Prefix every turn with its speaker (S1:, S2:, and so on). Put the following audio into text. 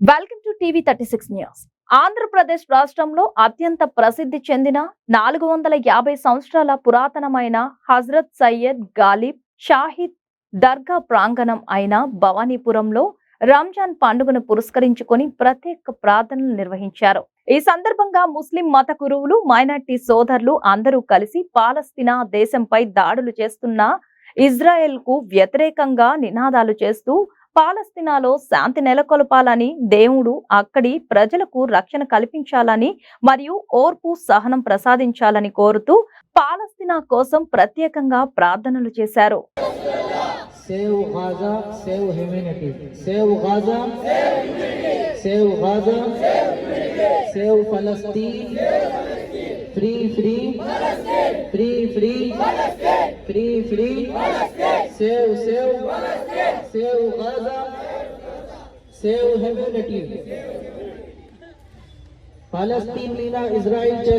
S1: Welcome to TV thirty six news. Andhra Pradesh రాష్ట్రంలో అత్యంత ప్రసిద్ధి చెందిన నాలుగు వందల యాభై సంవత్సరాల పురాతనమైన హజరత్ సయ్యద్ గాలిబ్ షాహిద్ దర్గా ప్రాంగణం అయిన భవానీపురంలో రంజాన్ పండుగను పురస్కరించుకొని ప్రత్యేక ప్రార్థనలు నిర్వహించారు. ఈ సందర్భంగా ముస్లిం మత గురువులు మైనార్టీ సోదరులు అందరూ కలిసి పాలస్తీనా దేశంపై దాడులు చేస్తున్న ఇజ్రాయెల్కు వ్యతిరేకంగా నినాదాలు చేస్తూ పాలస్తీనాలో శాంతి నెలకొల్పాలని దేవుడు అక్కడి ప్రజలకు రక్షణ కల్పించాలని మరియు ఓర్పు సహనం ప్రసాదించాలని కోరుతూ పాలస్తీనా కోసం ప్రత్యేకంగా ప్రార్థనలు చేశారు.
S2: Save free free free free free free save save save Gaza save humanity Palestine Leena ಇಸ್ರಾಯಿಲ್